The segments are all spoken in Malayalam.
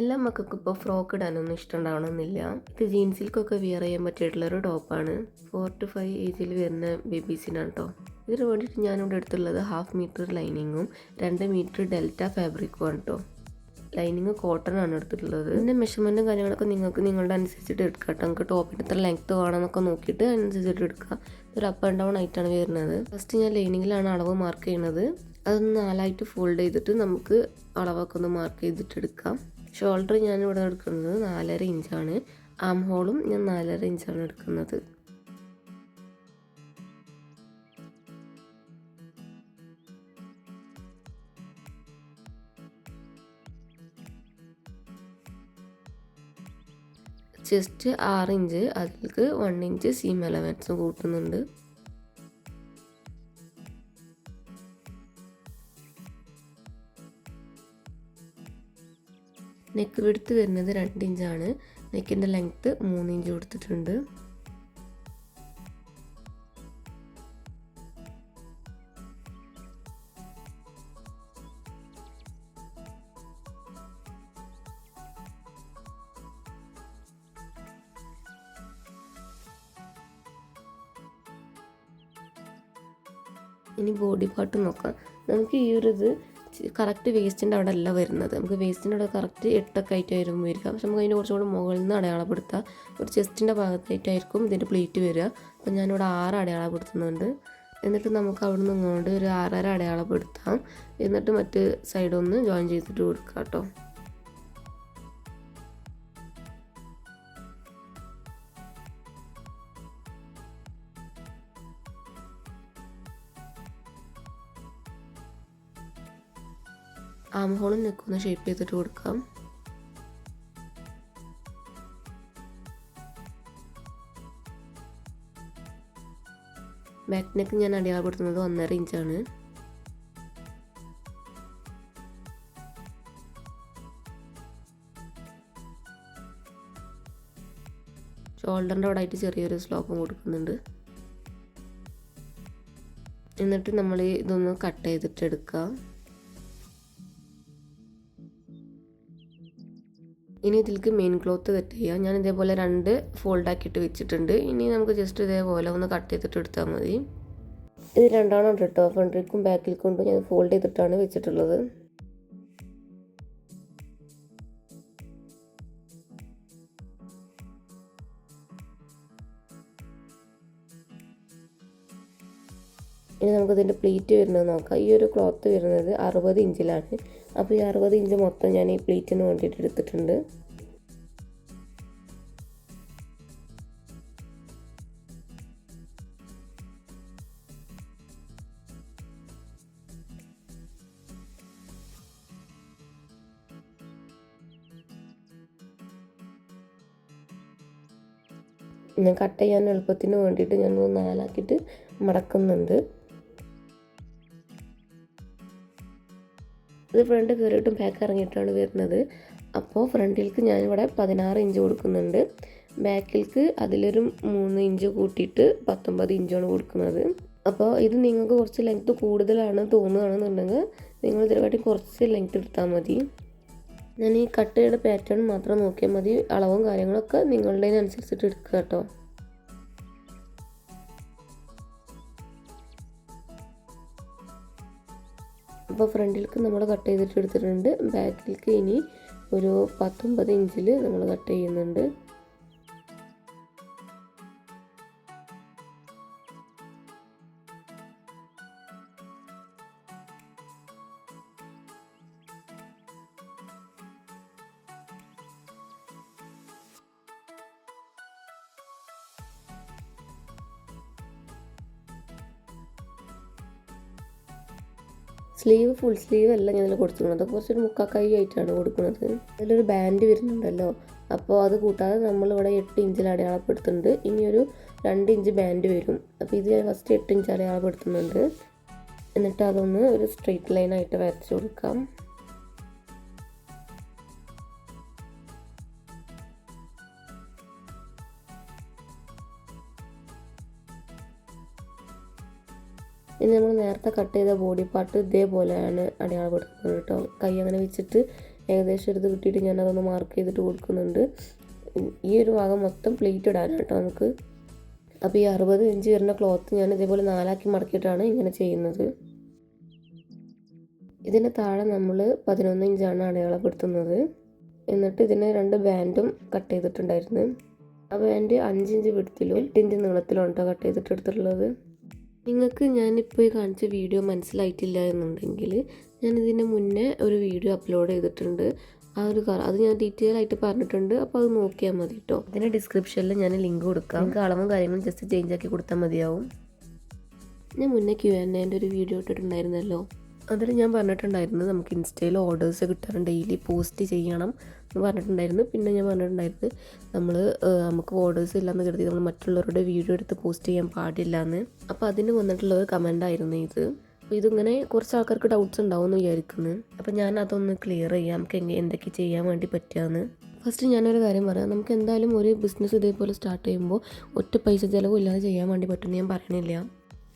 എല്ലാ മക്കൾക്കും ഇപ്പോൾ ഫ്രോക്ക് ഇടാനൊന്നും ഇഷ്ടമുണ്ടാവണമെന്നില്ല. ഇത് ജീൻസിൽക്കൊക്കെ വിയർ ചെയ്യാൻ പറ്റിയിട്ടുള്ളൊരു ടോപ്പാണ് ഫോർ ടു ഫൈവ് ഏജിൽ വരുന്ന ബേബീസിനാണ് കേട്ടോ ഇതിന് വേണ്ടിയിട്ട് ഞാനിവിടെ എടുത്തുള്ളത് ഹാഫ് മീറ്റർ ലൈനിങ്ങും രണ്ട് മീറ്റർ ഡെൽറ്റ ഫാബ്രിക്കും ആണ് കേട്ടോ ലൈനിങ് കോട്ടൺ ആണ് എടുത്തിട്ടുള്ളത്. ഇതിന്റെ മെഷർമെന്റും കാര്യങ്ങളൊക്കെ നിങ്ങൾക്ക് നിങ്ങളുടെ അനുസരിച്ചിട്ട് എടുക്കാം കേട്ടോ. നിങ്ങൾക്ക് ടോപ്പിന്റെ എത്ര ലെങ്ത്ത് വേണമെന്നൊക്കെ നോക്കിയിട്ട് അതിനനുസരിച്ചിട്ട് എടുക്കുക ഒരു അപ്പ് ആൻഡ് ഡൗൺ ആയിട്ടാണ് വരുന്നത്. ഫസ്റ്റ് ഞാൻ ലൈനിങ്ങിലാണ് അളവ് മാർക്ക് ചെയ്യുന്നത്. അതൊന്ന് നാലായിട്ട് ഫോൾഡ് ചെയ്തിട്ട് നമുക്ക് അളവൊക്കെ ഒന്ന് മാർക്ക് ചെയ്തിട്ട് എടുക്കാം. ഷോൾഡർ ഞാൻ ഇവിടെ എടുക്കുന്നത് നാലര ഇഞ്ചാണ്. ആം ഹോളും ഞാൻ നാലര ഇഞ്ചാണ് എടുക്കുന്നത്. ചെസ്റ്റ് ആറ് ഇഞ്ച് അതിൽക്ക് വൺ ഇഞ്ച് സീം എലവൻസ് കൂട്ടുന്നുണ്ട്. നെക്ക് വിടുത്ത് വരുന്നത് രണ്ട് ഇഞ്ചാണ്. നെക്കിന്റെ ലെങ്ത്ത് മൂന്ന് ഇഞ്ച് കൊടുത്തിട്ടുണ്ട്. ഇനി ബോഡി പാർട്ട് നോക്കാം. നമുക്ക് ഈ ഒരു ഇത് കറക്റ്റ് വേസ്റ്റിന്റെ അവിടെ അല്ല വരുന്നത്. നമുക്ക് വേസ്റ്റിന്റെ അവിടെ കറക്റ്റ് എട്ടൊക്കെ ആയിട്ട് വരും വരിക പക്ഷെ നമുക്ക് അതിന്റെ കുറച്ചുകൂടെ മുകളിൽ നിന്ന് അടയാളപ്പെടുത്താം. ഒരു ചെസ്റ്റിന്റെ ഭാഗത്തായിട്ടായിരിക്കും ഇതിന്റെ പ്ലേറ്റ് വരിക. അപ്പം ഞാനിവിടെ ആറ് അടയാളപ്പെടുത്തുന്നുണ്ട്. എന്നിട്ട് നമുക്ക് അവിടെ നിന്ന് ഇങ്ങോട്ട് ഒരു ആറര അടയാളപ്പെടുത്താം. എന്നിട്ട് മറ്റ് സൈഡൊന്ന് ജോയിൻ ചെയ്തിട്ട് കൊടുക്കാം കേട്ടോ. ആം ഹോളും നിൽക്കുന്ന ഷേപ്പ് ചെയ്തിട്ട് കൊടുക്കാം. ബാക്ക് നെക്ക് ഞാൻ അടയാളപ്പെടുത്തുന്നത് ഒന്നര ഇഞ്ചാണ് ഷോൾഡറിന്റെ അവിടെ ആയിട്ട് ചെറിയൊരു സ്ലോപ്പും കൊടുക്കുന്നുണ്ട്. എന്നിട്ട് നമ്മൾ ഇതൊന്ന് കട്ട് ചെയ്തിട്ട് ഇനി ഇതിലേക്ക് മെയിൻ ക്ലോത്ത് കട്ട് ചെയ്യാം. ഞാൻ ഇതേപോലെ രണ്ട് ഫോൾഡാക്കിയിട്ട് വെച്ചിട്ടുണ്ട്. ഇനി നമുക്ക് ജസ്റ്റ് ഇതേപോലെ ഒന്ന് കട്ട് ചെയ്തിട്ട് എടുത്താൽ മതി. ഇത് രണ്ടാണ് കേട്ടോ. ഫ്രണ്ടിലേക്കും ബാക്കിലേക്കും ഞാൻ ഫോൾഡ് ചെയ്തിട്ടാണ് വെച്ചിട്ടുള്ളത്. ഇനി നമുക്ക് ഇതിന്റെ പ്ലീറ്റ് വരുന്നത് നോക്കാം. ഈ ഒരു ക്ലോത്ത് വരുന്നത് അറുപത് ഇഞ്ചിലാണ്. അപ്പോൾ ഈ അറുപത് ഇഞ്ച് മൊത്തം ഞാൻ ഈ പ്ലേറ്റിന് വേണ്ടിയിട്ട് എടുത്തിട്ടുണ്ട്. ഞാൻ കട്ട് ചെയ്യാൻ എളുപ്പത്തിന് വേണ്ടിയിട്ട് ഞാൻ നാലാക്കിയിട്ട് മടക്കുന്നുണ്ട്. ഇത് ഫ്രണ്ട് കയറിയിട്ടും ബാക്ക് ഇറങ്ങിയിട്ടാണ് വരുന്നത്. അപ്പോൾ ഫ്രണ്ടിലേക്ക് ഞാനിവിടെ പതിനാറ് ഇഞ്ച് കൊടുക്കുന്നുണ്ട്. ബാക്കിൽക്ക് അതിലൊരു മൂന്ന് ഇഞ്ച് കൂട്ടിയിട്ട് പത്തൊമ്പത് ഇഞ്ചാണ് കൊടുക്കുന്നത്. അപ്പോൾ ഇത് നിങ്ങൾക്ക് കുറച്ച് ലെങ്ത്ത് കൂടുതലാണ് തോന്നുകയാണെന്നുണ്ടെങ്കിൽ നിങ്ങൾ ഇതിനെക്കാട്ടി കുറച്ച് ലെങ്ത്ത് എടുത്താൽ മതി. ഞാൻ ഈ കട്ട് പാറ്റേൺ മാത്രം നോക്കിയാൽ മതി. അളവും കാര്യങ്ങളൊക്കെ നിങ്ങളുടെ അനുസരിച്ചിട്ട് എടുക്കുക കേട്ടോ. അപ്പോൾ ഫ്രണ്ടിലേക്ക് നമ്മൾ കട്ട് ചെയ്തിട്ട് എടുത്തിട്ടുണ്ട്. ബാക്കിലേക്ക് ഇനി ഒരു പത്തൊമ്പത് ഇഞ്ചിൽ നമ്മൾ കട്ട് ചെയ്യുന്നുണ്ട്. സ്ലീവ് ഫുൾ സ്ലീവ് അല്ല ഞാൻ ഇതിൽ കൊടുത്തിട്ടുള്ളത് കുറച്ചൊരു മുക്കാക്കൈ ആയിട്ടാണ് കൊടുക്കുന്നത്. അതിലൊരു ബാൻഡ് വരുന്നുണ്ടല്ലോ. അപ്പോൾ അത് കൂട്ടാതെ നമ്മളിവിടെ എട്ട് ഇഞ്ചിൽ അടയാളപ്പെടുത്തുന്നുണ്ട്. ഇനിയൊരു രണ്ട് ഇഞ്ച് ബാൻഡ് വരും. അപ്പോൾ ഇത് ഞാൻ ഫസ്റ്റ് എട്ട് ഇഞ്ച് അടയാളപ്പെടുത്തുന്നുണ്ട്. എന്നിട്ട് അതൊന്ന് ഒരു സ്ട്രെയിറ്റ് ലൈനായിട്ട് വരച്ച് കൊടുക്കാം. ഇനി നമ്മൾ നേരത്തെ കട്ട് ചെയ്ത ബോഡി പാർട്ട് ഇതേപോലെയാണ് അടയാളപ്പെടുത്തുന്നത് കേട്ടോ. കൈ അങ്ങനെ വെച്ചിട്ട് ഏകദേശം ഇത് കിട്ടിയിട്ട് ഞാനതൊന്ന് മാർക്ക് ചെയ്തിട്ട് കൊടുക്കുന്നുണ്ട്. ഈ ഒരു ഭാഗം മൊത്തം പ്ലേറ്റ് ഇടാനാണ് കേട്ടോ നമുക്ക്. അപ്പോൾ ഈ അറുപത് ഇഞ്ച് വരുന്ന ക്ലോത്ത് ഞാൻ ഇതേപോലെ നാലാക്കി മടക്കിയിട്ടാണ് ഇങ്ങനെ ചെയ്യുന്നത്. ഇതിന് താഴെ നമ്മൾ പതിനൊന്ന് ഇഞ്ചാണ് അടയാളപ്പെടുത്തുന്നത്. എന്നിട്ട് ഇതിന് രണ്ട് ബാൻഡും കട്ട് ചെയ്തിട്ടുണ്ടായിരുന്നു. ആ ബാൻഡ് അഞ്ചിഞ്ച് വിടത്തിലും എട്ടിഞ്ച് നീളത്തിലും കേട്ടോ കട്ട് ചെയ്തിട്ട് എടുത്തിട്ടുള്ളത്. നിങ്ങൾക്ക് ഞാനിപ്പോൾ ഈ കാണിച്ച വീഡിയോ മനസ്സിലായിട്ടില്ല എന്നുണ്ടെങ്കിൽ ഞാൻ ഇതിന് മുന്നേ ഒരു വീഡിയോ അപ്ലോഡ് ചെയ്തിട്ടുണ്ട്. ആ ഒരു കളർ അത് ഞാൻ ഡീറ്റെയിൽ ആയിട്ട് പറഞ്ഞിട്ടുണ്ട്. അപ്പോൾ അത് നോക്കിയാൽ മതി കേട്ടോ അതിന്റെ ഡിസ്ക്രിപ്ഷനിൽ ഞാൻ ലിങ്ക് കൊടുക്കാം. നിങ്ങൾക്ക് അളവും കാര്യങ്ങളും ജസ്റ്റ് ചേഞ്ച് ആക്കി കൊടുത്താൽ മതിയാവും. ഞാൻ മുന്നേ ക്യു എൻ എന്റെ ഒരു വീഡിയോ ഇട്ടിട്ടുണ്ടായിരുന്നല്ലോ. അതിൽ ഞാൻ പറഞ്ഞിട്ടുണ്ടായിരുന്നു നമുക്ക് ഇൻസ്റ്റയിൽ ഓർഡേഴ്സ് കിട്ടാറുണ്ട്. ഡെയിലി പോസ്റ്റ് ചെയ്യണം എന്ന് പറഞ്ഞിട്ടുണ്ടായിരുന്നു. പിന്നെ ഞാൻ പറഞ്ഞിട്ടുണ്ടായിരുന്നു നമ്മൾ നമുക്ക് ഓർഡേഴ്സ് ഇല്ലയെന്ന് കരുതി നമ്മൾ മറ്റുള്ളവരുടെ വീഡിയോ എടുത്ത് പോസ്റ്റ് ചെയ്യാൻ പാടില്ല എന്ന് അപ്പോൾ അതിന് വന്നിട്ടുള്ള ഒരു കമന്റ് ആയിരുന്നു ഇത്. അപ്പോൾ ഇതിങ്ങനെ കുറച്ച് ആൾക്കാർക്ക് ഡൗട്ട്സ് ഉണ്ടാവും എന്ന് വിചാരിക്കുന്നു. അപ്പോൾ ഞാൻ അതൊന്ന് ക്ലിയർ ചെയ്യാം. നമുക്ക് എന്തൊക്കെ ചെയ്യാൻ വേണ്ടി പറ്റുകയെന്ന് ഫസ്റ്റ് ഞാനൊരു കാര്യം പറയാം. നമുക്ക് എന്തായാലും ഒരു ബിസിനസ് ഇതേപോലെ സ്റ്റാർട്ട് ചെയ്യുമ്പോൾ ഒറ്റ പൈസ ചിലവില്ലാതെ ചെയ്യാൻ വേണ്ടി പറ്റുമെന്ന് ഞാൻ പറയണില്ല.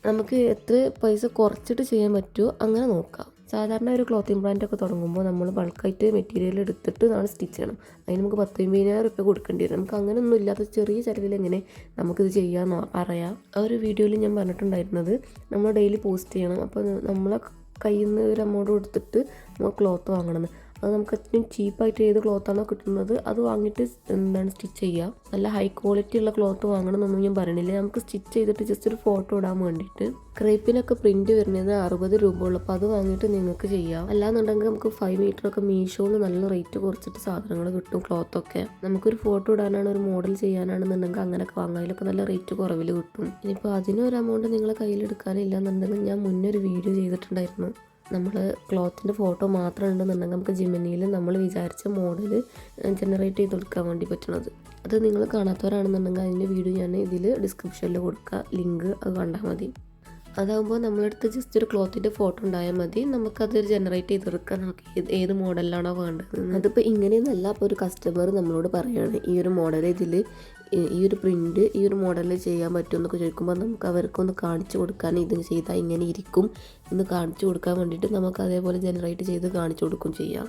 നമുക്ക് എത്ര പൈസ കുറച്ചിട്ട് ചെയ്യാൻ പറ്റുമോ അങ്ങനെ നോക്കാം. സാധാരണ ഒരു ക്ലോത്തിങ് ബ്രാൻഡ് ഒക്കെ തുടങ്ങുമ്പോൾ നമ്മൾ ബൾക്കായിട്ട് മെറ്റീരിയൽ എടുത്തിട്ട് നമ്മൾ സ്റ്റിച്ച് ചെയ്യണം. അതിന് നമുക്ക് പത്ത് അമ്പതിനായിരം റുപ്യ കൊടുക്കേണ്ടി വരും. നമുക്ക് അങ്ങനെയൊന്നും ഇല്ലാത്ത ചെറിയ ചിലവിൽ എങ്ങനെ നമുക്കിത് ചെയ്യാമെന്ന് പറയാം ആ ഒരു വീഡിയോയിൽ ഞാൻ പറഞ്ഞിട്ടുണ്ടായിരുന്നത് നമ്മൾ ഡെയിലി പോസ്റ്റ് ചെയ്യണം. അപ്പോൾ നമ്മളെ കയ്യിൽ നിന്ന് ഒരു എമൗണ്ട് കൊടുത്തിട്ട് നമ്മൾ ക്ലോത്ത് വാങ്ങണമെന്ന് അത് നമുക്ക് ഏറ്റവും ചീപ്പായിട്ട് ഏത് ക്ലോത്താണോ കിട്ടുന്നത് അത് വാങ്ങിയിട്ട് എന്താണ് സ്റ്റിച്ച് ചെയ്യുക. നല്ല ഹൈ ക്വാളിറ്റി ഉള്ള ക്ലോത്ത് വാങ്ങണം എന്നൊന്നും ഞാൻ പറയണില്ല നമുക്ക് സ്റ്റിച്ച് ചെയ്തിട്ട് ജസ്റ്റ് ഒരു ഫോട്ടോ ഇടാൻ വേണ്ടിയിട്ട്. ക്രേപ്പിനൊക്കെ പ്രിന്റ് വരുന്നത് അറുപത് രൂപ ഉള്ളൂ. അപ്പോൾ അത് വാങ്ങിയിട്ട് നിങ്ങൾക്ക് ചെയ്യാം. അല്ലാന്നുണ്ടെങ്കിൽ നമുക്ക് ഫൈവ് മീറ്റർ ഒക്കെ മീഷോയിൽ നല്ല റേറ്റ് കുറച്ചിട്ട് സാധനങ്ങൾ കിട്ടും ക്ലോത്ത് ക്ലോത്തൊക്കെ. നമുക്കൊരു ഫോട്ടോ ഇടാനാണ് ഒരു മോഡൽ ചെയ്യാനാണെന്നുണ്ടെങ്കിൽ അങ്ങനെയൊക്കെ വാങ്ങാം അതിലൊക്കെ നല്ല റേറ്റ് കുറവിൽ കിട്ടും. ഇനിയിപ്പോൾ അതിനൊരു എമൗണ്ട് നിങ്ങളെ കയ്യിലെടുക്കാനില്ല എന്നുണ്ടെങ്കിൽ ഞാൻ മുന്നേ ഒരു വീഡിയോ ചെയ്തിട്ടുണ്ടായിരുന്നു. നമ്മൾ ക്ലോത്തിന്റെ ഫോട്ടോ മാത്രം ഉണ്ടെന്നുണ്ടെങ്കിൽ നമുക്ക് ജിമിനിയിൽ നമ്മൾ വിചാരിച്ച മോഡൽ ജനറേറ്റ് ചെയ്ത് കൊടുക്കാൻ വേണ്ടി പറ്റണത്. അത് നിങ്ങൾ കാണാത്തവരാണെന്നുണ്ടെങ്കിൽ അതിന്റെ വീഡിയോ ഞാൻ ഇതിൽ ഡിസ്ക്രിപ്ഷനിൽ കൊടുക്കുക ലിങ്ക് അത് കണ്ടാൽ മതി. അതാകുമ്പോൾ നമ്മളടുത്ത് ജസ്റ്റ് ഒരു ക്ലോത്തിന്റെ ഫോട്ടോ ഉണ്ടായാൽ മതി. നമുക്കത് ജനറേറ്റ് ചെയ്തെടുക്കാൻ നമുക്ക് ഏത് മോഡലിലാണോ വേണ്ടത് അതിപ്പോൾ ഇങ്ങനെയൊന്നല്ല അപ്പോൾ ഒരു കസ്റ്റമർ നമ്മളോട് പറയുകയാണ് ഈ ഒരു മോഡൽ ഇതിൽ ഈ ഒരു പ്രിന്റ് ഈ ഒരു മോഡലിൽ ചെയ്യാൻ പറ്റുമെന്നൊക്കെ ചോദിക്കുമ്പോൾ നമുക്ക് അവർക്കൊന്ന് കാണിച്ചു കൊടുക്കാൻ ഇത് ചെയ്താൽ ഇങ്ങനെ ഇരിക്കും എന്ന് കാണിച്ചു കൊടുക്കാൻ വേണ്ടിയിട്ട് നമുക്ക് അതേപോലെ ജനറേറ്റ് ചെയ്ത് കാണിച്ചു കൊടുക്കും ചെയ്യാം.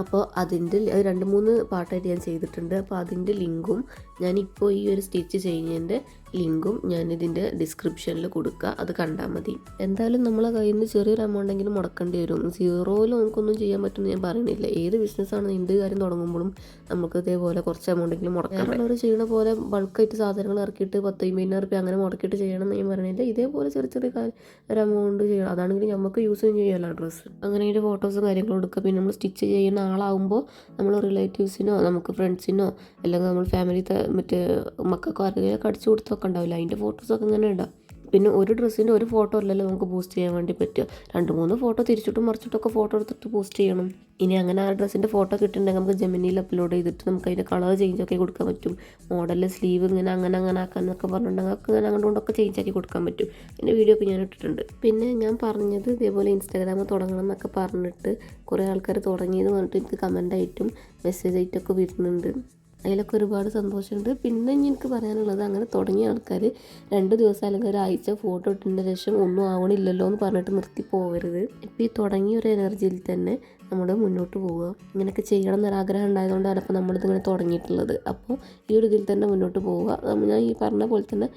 അപ്പോൾ അതിന്റെ രണ്ട് മൂന്ന് പാട്ടായിട്ട് ഞാൻ ചെയ്തിട്ടുണ്ട്. അപ്പോൾ അതിന്റെ ലിങ്കും ഞാനിപ്പോൾ ഈ ഒരു സ്റ്റിച്ച് ചെയ്യുന്നതിന്റെ ലിങ്കും ഞാൻ ഇതിന്റെ ഡിസ്ക്രിപ്ഷനിൽ കൊടുക്കുക. അത് കണ്ടാൽ മതി. എന്തായാലും നമ്മളെ കയ്യിൽ നിന്ന് ചെറിയൊരു എമൗണ്ട് എങ്കിലും മുടക്കേണ്ടി വരും. സീറോയിൽ നമുക്കൊന്നും ചെയ്യാൻ പറ്റുമെന്ന് ഞാൻ പറയുന്നില്ല. ഏത് ബിസിനസ്സാണ് എന്ത് കാര്യം തുടങ്ങുമ്പോഴും നമുക്ക് ഇതേപോലെ കുറച്ച് എമൗണ്ട് എങ്കിലും മുടക്കാം. അവർ ചെയ്യുന്ന പോലെ ബൾക്കായിട്ട് സാധനങ്ങൾ ഇറക്കിയിട്ട് പത്ത് അമ്പതിനായിരം റുപ്യ അങ്ങനെ മുടക്കിയിട്ട് ചെയ്യണം എന്ന് ഞാൻ പറയുന്നില്ല. ഇതേപോലെ ചെറിയ ചെറിയ ഒരു എമൗണ്ട് ചെയ്യണം. അതാണെങ്കിൽ നമുക്ക് യൂസ് ചെയ്യാമല്ലോ ഡ്രസ്സ് അങ്ങനെ അതിന്റെ ഫോട്ടോസും കാര്യങ്ങളും എടുക്കുക. പിന്നെ നമ്മൾ സ്റ്റിച്ച് ചെയ്യുന്ന ആളാകുമ്പോൾ നമ്മൾ റിലേറ്റീവ്സിനോ നമുക്ക് ഫ്രണ്ട്സിനോ അല്ലെങ്കിൽ നമ്മൾ ഫാമിലി മറ്റേ മക്കൾക്കോ ആരെങ്കിലും അടിച്ചു കൊടുത്തൊക്കെ ഉണ്ടാവില്ല. അതിന്റെ ഫോട്ടോസൊക്കെ ഇങ്ങനെ ഇടാം. പിന്നെ ഒരു ഡ്രസ്സിന്റെ ഒരു ഫോട്ടോ അല്ലല്ലോ നമുക്ക് പോസ്റ്റ് ചെയ്യാൻ വേണ്ടി പറ്റുക. രണ്ട് മൂന്ന് ഫോട്ടോ തിരിച്ചിട്ടും മറിച്ചിട്ടൊക്കെ ഫോട്ടോ എടുത്തിട്ട് പോസ്റ്റ് ചെയ്യണം. ഇനി അങ്ങനെ ആ ഡ്രസ്സിന്റെ ഫോട്ടോ കിട്ടുന്നുണ്ടെങ്കിൽ നമുക്ക് ജെമിനിയിൽ അപ്ലോഡ് ചെയ്തിട്ട് നമുക്ക് അതിന്റെ കളർ ചേഞ്ച് ഒക്കെ കൊടുക്കാൻ പറ്റും. മോഡൽ സ്ലീവ് ഇങ്ങനെ അങ്ങനെ അങ്ങനെ ആക്കാന്നൊക്കെ പറഞ്ഞിട്ടുണ്ടെങ്കിൽ അങ്ങനെ ഇങ്ങനെ കൊണ്ടൊക്കെ ചേഞ്ച് ആക്കി കൊടുക്കാൻ പറ്റും. അതിന്റെ വീഡിയോ ഒക്കെ ഞാൻ ഇട്ടിട്ടുണ്ട്. പിന്നെ ഞാൻ പറഞ്ഞത് ഇതേപോലെ ഇൻസ്റ്റാഗ്രാം തുടങ്ങണം എന്നൊക്കെ പറഞ്ഞിട്ട് കുറേ ആൾക്കാർ തുടങ്ങിയെന്ന് പറഞ്ഞിട്ട് എനിക്ക് കമന്റ് ആയിട്ടും മെസ്സേജ് ആയിട്ടൊക്കെ വരുന്നുണ്ട്. അതിലൊക്കെ ഒരുപാട് സന്തോഷമുണ്ട്. പിന്നെ എനിക്ക് പറയാനുള്ളത് അങ്ങനെ തുടങ്ങിയ ആൾക്കാർ രണ്ട് ദിവസം അല്ലെങ്കിൽ ഒരാഴ്ച ഫോട്ടോ ഇട്ടതിന്റെ ശേഷം ഒന്നും ആവണില്ലല്ലോ എന്ന് പറഞ്ഞിട്ട് നിർത്തി പോകരുത് ഇപ്പോൾ ഈ തുടങ്ങിയ ഒരു എനർജിയിൽ തന്നെ നമ്മൾ മുന്നോട്ട് പോവുക. ഇങ്ങനെയൊക്കെ ചെയ്യണം എന്നൊരാഗ്രഹം ഉണ്ടായതുകൊണ്ടാണ് അപ്പോൾ നമ്മളിതിങ്ങനെ തുടങ്ങിയിട്ടുള്ളത്. അപ്പോൾ ഈ ഒരു ഇതിൽ തന്നെ മുന്നോട്ട് പോവുക. ഞാൻ ഈ പറഞ്ഞ പോലെ തന്നെ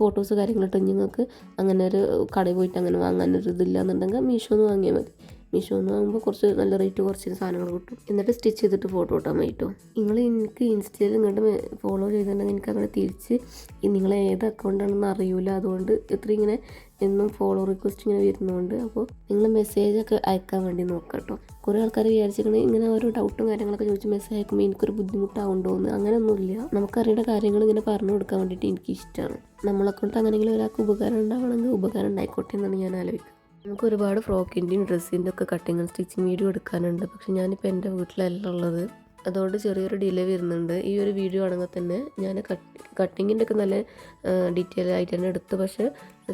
ഫോട്ടോസ് കാര്യങ്ങളിട്ട് നിങ്ങൾക്ക് അങ്ങനെ ഒരു കടയിൽ പോയിട്ട് അങ്ങനെ വാങ്ങാനൊരു ഇതില്ല എന്നുണ്ടെങ്കിൽ മീഷോന്ന് വാങ്ങിയാൽ മതി. മീഷോ എന്ന് ആകുമ്പോൾ കുറച്ച് നല്ല റേറ്റ് കുറച്ച് സാധനങ്ങൾ കിട്ടും. എന്നിട്ട് സ്റ്റിച്ച് ചെയ്തിട്ട് ഫോട്ടോ ഇട്ടാൽ മതി കേട്ടോ നിങ്ങൾ എനിക്ക് ഇൻസ്റ്റയിൽ ഇങ്ങോട്ട് ഫോളോ ചെയ്തിട്ടുണ്ടെങ്കിൽ എനിക്ക് അങ്ങനെ തിരിച്ച് നിങ്ങൾ ഏത് അക്കൗണ്ടാണെന്ന് അറിയൂല. അതുകൊണ്ട് ഇത്ര ഇങ്ങനെ എന്നും ഫോളോ റിക്വസ്റ്റ് ഇങ്ങനെ വരുന്നതുകൊണ്ട് അപ്പോൾ നിങ്ങൾ മെസ്സേജ് ഒക്കെ അയക്കാൻ വേണ്ടി നോക്കാം കേട്ടോ കുറേ ആൾക്കാർ വിചാരിച്ചിരിക്കണേ ഇങ്ങനെ ഓരോ ഡൗട്ടും കാര്യങ്ങളൊക്കെ ചോദിച്ച് മെസ്സേജ് അയക്കുമ്പോൾ എനിക്കൊരു ബുദ്ധിമുട്ടാവുണ്ടോ എന്ന് അങ്ങനെയൊന്നുമില്ല നമുക്കറിയേണ്ട കാര്യങ്ങൾ ഇങ്ങനെ പറഞ്ഞു കൊടുക്കാൻ വേണ്ടിയിട്ട് എനിക്കിഷ്ടമാണ് നമ്മളെ കൊണ്ട് അങ്ങനെയെങ്കിലും ഒരാൾക്ക് ഉപകാരം ഉണ്ടാവണമെങ്കിൽ ഉപകാരം ഉണ്ടായിക്കോട്ടെ എന്നാണ് ഞാൻ ആലോചിക്കുന്നത്. നമുക്ക് ഒരുപാട് ഫ്രോക്കിന്റെയും ഡ്രസ്സിന്റെ ഒക്കെ കട്ടിങ്ങും സ്റ്റിച്ചിങ് വീഡിയോ എടുക്കാനുണ്ട്. പക്ഷെ ഞാനിപ്പോൾ എന്റെ വീട്ടിലല്ല ഉള്ളത്. അതുകൊണ്ട് ചെറിയൊരു ഡിലേ വരുന്നുണ്ട്. ഈ ഒരു വീഡിയോ ആണെങ്കിൽ തന്നെ ഞാൻ കട്ട് കട്ടിങ്ങിന്റെ ഒക്കെ നല്ല ഡീറ്റെയിൽ ആയിട്ട് തന്നെ എടുത്തു. പക്ഷേ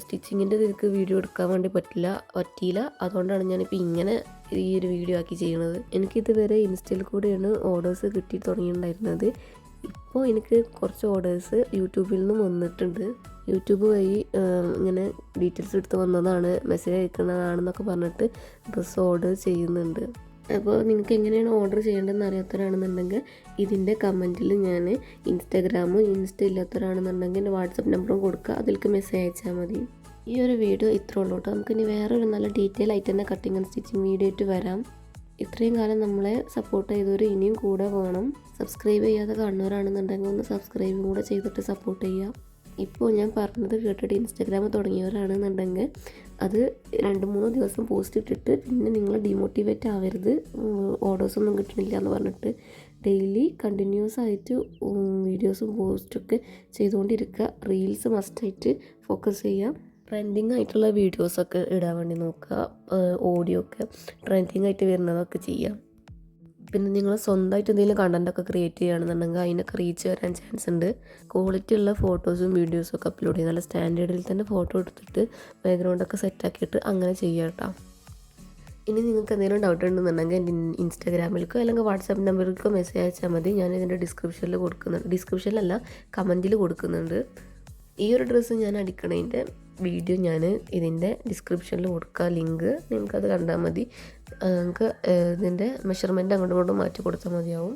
സ്റ്റിച്ചിങ്ങിന്റെ ഇതിലേക്ക് വീഡിയോ എടുക്കാൻ വേണ്ടി പറ്റില്ല പറ്റിയില്ല. അതുകൊണ്ടാണ് ഞാനിപ്പോൾ ഇങ്ങനെ ഈ ഒരു വീഡിയോ ആക്കി ചെയ്യുന്നത് എനിക്കിതുവരെ ഇൻസ്റ്റയിൽ കൂടെയാണ് ഓർഡേഴ്സ് കിട്ടി തുടങ്ങിയിട്ടുണ്ടായിരുന്നത്. ഇപ്പോൾ എനിക്ക് കുറച്ച് ഓർഡേഴ്സ് യൂട്യൂബിൽ നിന്നും വന്നിട്ടുണ്ട്. യൂട്യൂബ് വഴി ഇങ്ങനെ ഡീറ്റെയിൽസ് എടുത്ത് വന്നതാണ് മെസ്സേജ് അയക്കുന്നതാണെന്നൊക്കെ പറഞ്ഞിട്ട് ഡ്രസ്സ് ഓർഡർ ചെയ്യുന്നുണ്ട്. അപ്പോൾ നിങ്ങൾക്ക് എങ്ങനെയാണ് ഓർഡർ ചെയ്യേണ്ടതെന്ന് അറിയാത്തവരാണെന്നുണ്ടെങ്കിൽ ഇതിന്റെ കമന്റിൽ ഞാൻ ഇൻസ്റ്റാഗ്രാമും ഇൻസ്റ്റ ഇല്ലാത്തവരാണെന്നുണ്ടെങ്കിൽ എന്റെ വാട്സപ്പ് നമ്പറും കൊടുക്കുക. അതിലേക്ക് മെസ്സേജ് അയച്ചാൽ മതി. ഈ ഒരു വീഡിയോ ഇത്രേ ഉള്ളൂ കേട്ടോ നമുക്ക് ഇനി വേറൊരു നല്ല ഡീറ്റെയിൽ ആയിട്ട് തന്നെ കട്ടിങ് ആൻഡ് സ്റ്റിച്ചിങ് വീഡിയോ ആയിട്ട് വരാം. ഇത്രയും കാലം നമ്മളെ സപ്പോർട്ട് ചെയ്തവർ ഇനിയും കൂടെ വേണം. സബ്സ്ക്രൈബ് ചെയ്യാതെ കാണുന്നവരാണെന്നുണ്ടെങ്കിൽ ഒന്ന് സബ്സ്ക്രൈബും കൂടെ ചെയ്തിട്ട് സപ്പോർട്ട് ചെയ്യുക. ഇപ്പോൾ ഞാൻ പറഞ്ഞത് കേട്ടിട്ട് ഇൻസ്റ്റാഗ്രാം തുടങ്ങിയവരാണെന്നുണ്ടെങ്കിൽ അത് രണ്ട് മൂന്ന് ദിവസം പോസ്റ്റ് ഇട്ടിട്ട് പിന്നെ നിങ്ങൾ ഡിമോട്ടിവേറ്റ് ആവരുത്. ഓർഡേഴ്സ് ഒന്നും കിട്ടണില്ല എന്ന് പറഞ്ഞിട്ട് ഡെയിലി കണ്ടിന്യൂസ് ആയിട്ട് വീഡിയോസും പോസ്റ്റൊക്കെ ചെയ്തുകൊണ്ടിരിക്കുക. റീൽസ് മസ്റ്റായിട്ട് ഫോക്കസ് ചെയ്യുക. ട്രെൻഡിങ് ആയിട്ടുള്ള വീഡിയോസൊക്കെ ഇടാൻ വേണ്ടി നോക്കുക. ഓഡിയോ ഒക്കെ ട്രെൻഡിങ് ആയിട്ട് വരുന്നതൊക്കെ ചെയ്യാം പിന്നെ നിങ്ങൾ സ്വന്തമായിട്ട് എന്തെങ്കിലും കണ്ടന്റൊക്കെ ക്രിയേറ്റ് ചെയ്യുകയാണെന്നുണ്ടെങ്കിൽ അതിനൊക്കെ റീച്ച് വരാൻ ചാൻസ് ഉണ്ട്. ക്വാളിറ്റി ഉള്ള ഫോട്ടോസും വീഡിയോസും ഒക്കെ അപ്ലോഡ് ചെയ്യും നല്ല സ്റ്റാൻഡേർഡിൽ തന്നെ ഫോട്ടോ എടുത്തിട്ട് ബാക്ക്ഗ്രൗണ്ടൊക്കെ സെറ്റാക്കിയിട്ട് അങ്ങനെ ചെയ്യുക കേട്ടോ. ഇനി നിങ്ങൾക്ക് എന്തെങ്കിലും ഡൗട്ട് ഉണ്ടെന്നുണ്ടെങ്കിൽ എന്റെ ഇൻസ്റ്റാഗ്രാമിലേക്കോ അല്ലെങ്കിൽ വാട്സാപ്പ് നമ്പറിലേക്കോ മെസ്സേജ് അയച്ചാൽ മതി. ഞാൻ ഇതിന്റെ ഡിസ്ക്രിപ്ഷനിൽ കൊടുക്കുന്നുണ്ട്. ഡിസ്ക്രിപ്ഷനിലല്ല കമന്റിൽ കൊടുക്കുന്നുണ്ട്. ഈ ഒരു ഡ്രസ്സ് ഞാൻ അടിക്കണതിന്റെ വീഡിയോ ഞാൻ ഇതിന്റെ ഡിസ്ക്രിപ്ഷനിൽ കൊടുക്കുക ലിങ്ക് നിങ്ങൾക്കത് കണ്ടാൽ മതി. നിങ്ങൾക്ക് ഇതിന്റെ മെഷർമെന്റ് അങ്ങോട്ടും ഇങ്ങോട്ടും മാറ്റി കൊടുത്താൽ മതിയാവും.